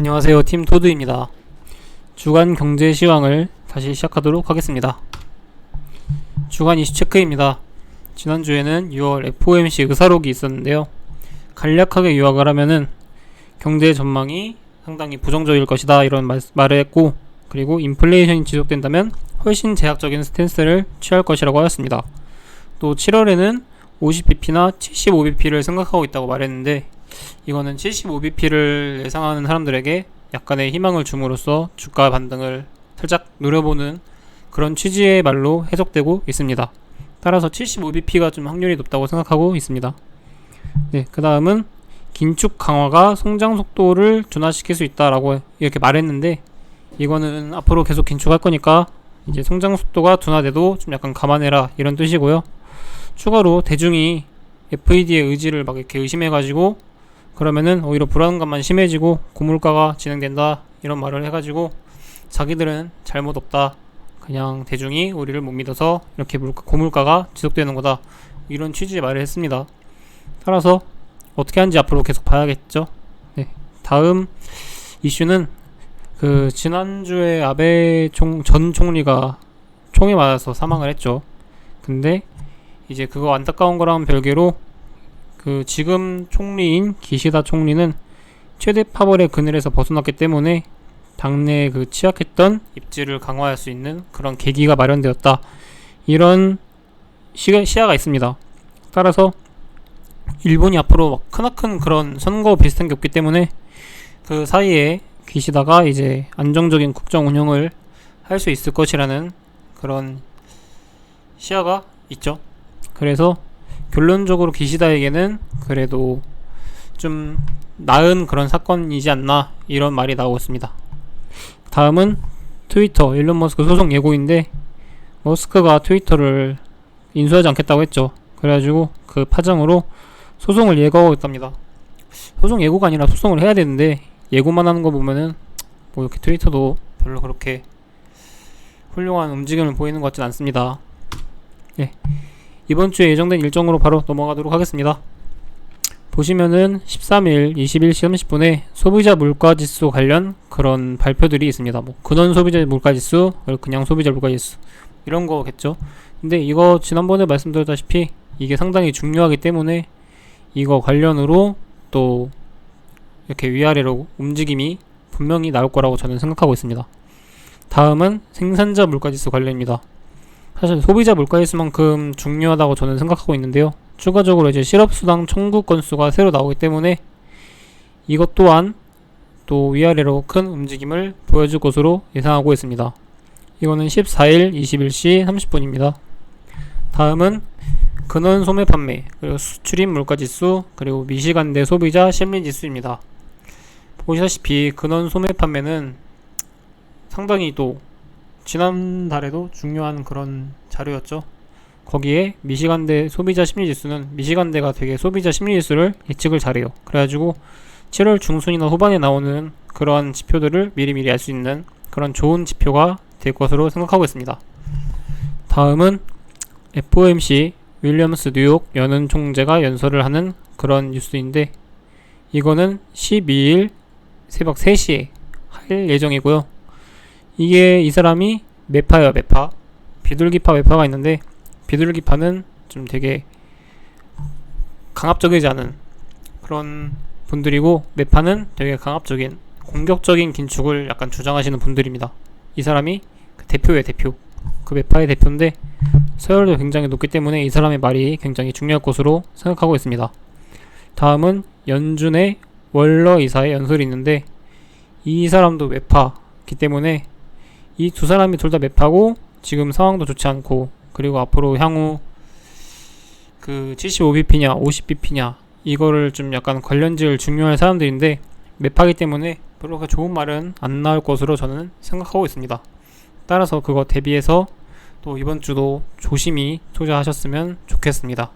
안녕하세요. 팀 토드입니다. 주간 경제 시황을 다시 시작하도록 하겠습니다. 주간 이슈 체크입니다. 지난주에는 6월 FOMC 의사록이 있었는데요. 간략하게 요약을 하면은 경제 전망이 상당히 부정적일 것이다 이런 말, 말을 했고 그리고 인플레이션이 지속된다면 훨씬 제약적인 스탠스를 취할 것이라고 하였습니다. 또 7월에는 50bp나 75bp를 생각하고 있다고 말했는데 이거는 75bp를 예상하는 사람들에게 약간의 희망을 줌으로써 주가 반등을 살짝 노려보는 그런 취지의 말로 해석되고 있습니다. 따라서 75bp가 좀 확률이 높다고 생각하고 있습니다. 네, 그 다음은 긴축 강화가 성장 속도를 둔화시킬 수 있다라고 이렇게 말했는데 이거는 앞으로 계속 긴축할 거니까 이제 성장 속도가 둔화돼도 좀 약간 감안해라 이런 뜻이고요. 추가로 대중이 FED의 의지를 막 이렇게 의심해가지고 그러면은 오히려 불안감만 심해지고 고물가가 진행된다 이런 말을 해가지고 자기들은 잘못 없다. 그냥 대중이 우리를 못 믿어서 이렇게 물가, 고물가가 지속되는 거다. 이런 취지의 말을 했습니다. 따라서 어떻게 하는지 앞으로 계속 봐야겠죠? 네. 다음 이슈는 그 지난주에 아베 총, 전 총리가 총에 맞아서 사망을 했죠. 근데 이제 그거 안타까운 거랑 별개로 그 지금 총리인 기시다 총리는 최대 파벌의 그늘에서 벗어났기 때문에 당내 그 취약했던 입지를 강화할 수 있는 그런 계기가 마련되었다. 이런 시가, 시야가 있습니다. 따라서 일본이 앞으로 막 크나큰 그런 선거 비슷한 게 없기 때문에 그 사이에 기시다가 이제 안정적인 국정 운영을 할 수 있을 것이라는 그런 시야가 있죠. 그래서 결론적으로 기시다에게는 그래도 좀 나은 그런 사건이지 않나 이런 말이 나오고 있습니다. 다음은 트위터 일론 머스크 소송 예고인데 머스크가 트위터를 인수하지 않겠다고 했죠. 그래가지고 그 파장으로 소송을 예고하고 있답니다. 소송 예고가 아니라 소송을 해야 되는데 예고만 하는 거 보면은 뭐 이렇게 트위터도 별로 그렇게 훌륭한 움직임을 보이는 것 같진 않습니다. 예. 이번 주에 예정된 일정으로 바로 넘어가도록 하겠습니다. 보시면은 13일 21시 30분에 소비자 물가 지수 관련 그런 발표들이 있습니다. 뭐 근원 소비자 물가 지수, 그리고 그냥 소비자 물가 지수 이런 거겠죠. 근데 이거 지난번에 말씀드렸다시피 이게 상당히 중요하기 때문에 이거 관련으로 또 이렇게 위아래로 움직임이 분명히 나올 거라고 저는 생각하고 있습니다. 다음은 생산자 물가 지수 관련입니다. 사실 소비자 물가지수만큼 중요하다고 저는 생각하고 있는데요. 추가적으로 이제 실업수당 청구 건수가 새로 나오기 때문에 이것 또한 또 위아래로 큰 움직임을 보여줄 것으로 예상하고 있습니다. 이거는 14일 21시 30분입니다. 다음은 근원 소매 판매, 그리고 수출입 물가지수, 그리고 미시간대 소비자 심리지수입니다. 보시다시피 근원 소매 판매는 상당히 또 지난달에도 중요한 그런 자료였죠. 거기에 미시간대 소비자 심리지수는 미시간대가 되게 소비자 심리지수를 예측을 잘해요. 그래가지고 7월 중순이나 후반에 나오는 그러한 지표들을 미리미리 알 수 있는 그런 좋은 지표가 될 것으로 생각하고 있습니다. 다음은 FOMC 윌리엄스 뉴욕 연은 총재가 연설을 하는 그런 뉴스인데 이거는 12일 새벽 3시에 할 예정이고요. 이게 이 사람이 매파예요, 매파. 비둘기파 매파가 있는데 비둘기파는 좀 되게 강압적이지 않은 그런 분들이고 매파는 되게 강압적인 공격적인 긴축을 약간 주장하시는 분들입니다. 이 사람이 그 대표의 대표, 그 매파의 대표인데 서열도 굉장히 높기 때문에 이 사람의 말이 굉장히 중요할 것으로 생각하고 있습니다. 다음은 연준의 월러 이사의 연설이 있는데 이 사람도 매파기 때문에 이 두 사람이 둘다 매파고 지금 상황도 좋지 않고 그리고 앞으로 향후 그 75bp냐 50bp냐 이거를 좀 약간 관련지을 중요할 사람들인데 매파기 때문에 별로 그 좋은 말은 안 나올 것으로 저는 생각하고 있습니다. 따라서 그거 대비해서 또 이번 주도 조심히 투자하셨으면 좋겠습니다.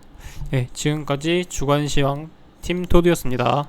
예, 지금까지 주간 시황 팀 토드였습니다.